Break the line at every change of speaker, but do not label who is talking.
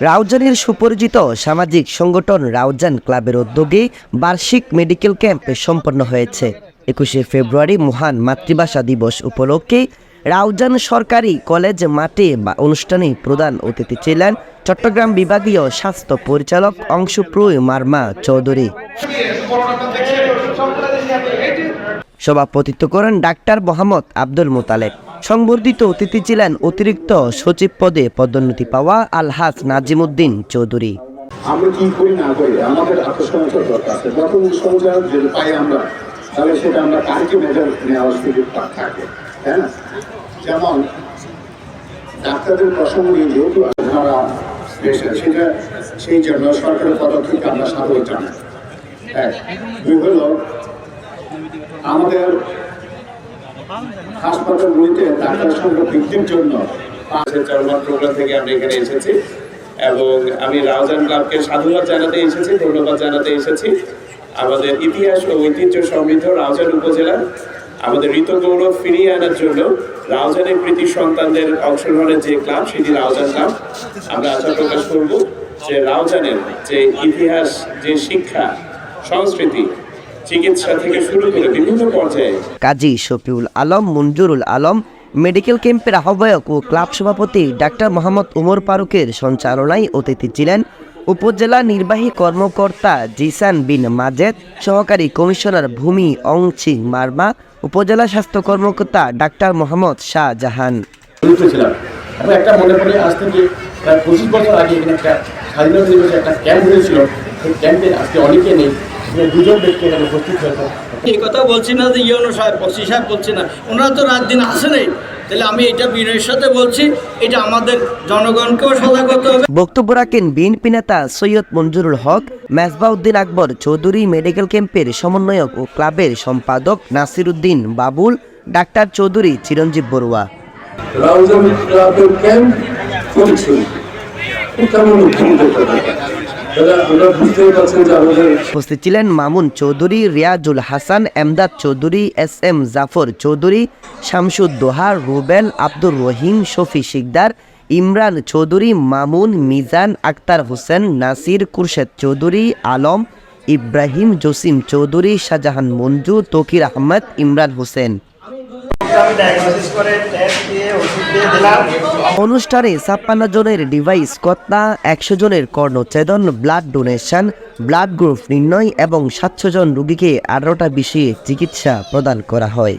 রাউজানের সুপরিচিত সামাজিক সংগঠন রাউজান ক্লাবের উদ্যোগে বার্ষিক মেডিকেল ক্যাম্প সম্পন্ন হয়েছে। একুশে ফেব্রুয়ারি মহান মাতৃভাষা দিবস উপলক্ষে রাউজান সরকারি কলেজ, মাঠে বা অনুষ্ঠানে প্রধান অতিথি ছিলেন চট্টগ্রাম বিভাগীয় স্বাস্থ্য পরিচালক অংশুপ্রয় মার্মা চৌধুরী। সভাপতিত্ব করেন ডাক্তার মোহাম্মদ আব্দুল মোতালেব। সংবর্ধিত অতিথি ছিলেন অতিরিক্ত সচিব পদে পদোন্নতি পাওয়া আলহাজ নাজিমুদ্দিন চৌধুরী।
আমরা কি করি না করি? আমাদের আত্মসমর্থন দরকার আছে। যখন যদি পাই আমরা, তাহলে সেটা আমরা কালকে মেজার নেওয়ার সুযোগ থাকে, তাই না? যেমন ডাক্তারদের প্রসঙ্গে যেহেতু আপনারা সেটা সেই জন্য সরকারের পদক্ষেপ আমরা সাধু জানাই। এক, দুই হলো আমাদের হাসপাতালগুলিতে ডাক্তার সংখ্যা বৃদ্ধির জন্য
থেকে আমরা এখানে এসেছি এবং আমি জানাতে এসেছি, ধন্যবাদ জানাতে এসেছি। আমাদের ইতিহাস ও ঐতিহ্য সমৃদ্ধ রাউজান আমাদের ফিরিয়ে আনার জন্য রাউজানের কৃতি সন্তানদের অংশগ্রহণের যে ক্লাব, সেটি রাউজান ক্লাব। আমরা আশা প্রকাশ করব যে রাউজানের যে ইতিহাস, যে শিক্ষা, সংস্কৃতি চিকিৎসা থেকে শুরু করে বিভিন্ন পর্যায়ে।
কাজী শফিউল আলম মঞ্জুরুল আলম মেডিকেল ক্যাম্পের আহ্বায়ক ও ক্লাব সভাপতি ডাক্তার মোহাম্মদ উমর ফারুকের সঞ্চালনায় অতিথি ছিলেন উপজেলা নির্বাহী কর্মকর্তা জিসান বিন মাজেদ সহকারী কমিশনার ভূমি অংচি মার্মা উপজেলা স্বাস্থ্য কর্মকর্তা ডাক্তার মোহাম্মদ শাহজাহান।
একটা মনে পড়ে আজ থেকে প্রায় পঁচিশ বছর আগে একটা স্বাধীনতা দিবসে একটা ক্যাম্প হয়েছিল। সেই ক্যাম্পে আজকে অনেকে নেই। এখানে দুজন ব্যক্তি এখানে উপস্থিত হয়েছে।
এই কথা বলছি না যে ইয়নো সাহেব বসি সাহেব বলছি না। ওনারা তো রাত দিন আসে তাহলে আমি এটা বিনয়ের সাথে বলছি এটা আমাদের জনগণকেও সজাগ হতে হবে।
বক্তব্য রাখেন বিএনপি নেতা সৈয়দ মঞ্জুরুল হক মেজবাউদ্দিন আকবর চৌধুরী মেডিকেল ক্যাম্পের সমন্বয়ক ও ক্লাবের সম্পাদক নাসিরুদ্দিন বাবুল ডাক্তার চৌধুরী চিরঞ্জীব বড়ুয়া।
ক্লাবের ক্যাম্প
উপস্থিত ছিলেন মামুন চৌধুরী, রিয়াজুল হাসান, এমদাদ চৌধুরী, এস এম জাফর চৌধুরী, শামসুদ দোহা, রুবেল আব্দুর রহিম, শফি শিকদার, ইমরান চৌধুরী, মামুন, মিজান, আক্তার হোসেন, নাসির, কুরশেদ চৌধুরী, আলম, ইব্রাহিম জসিম চৌধুরী, শাহজাহান মঞ্জু, তকির আহমদ, ইমরান হোসেন। অনুষ্ঠানে ছাপ্পান্ন জনের ডিভাইস কত্তা একশো জনের কর্ণচ্ছেদন ব্লাড ডোনেশন ব্লাড গ্রুপ নির্ণয় এবং সাতশো জন রোগীকে আঠারোটা বিষয়ে চিকিৎসা প্রদান করা হয়।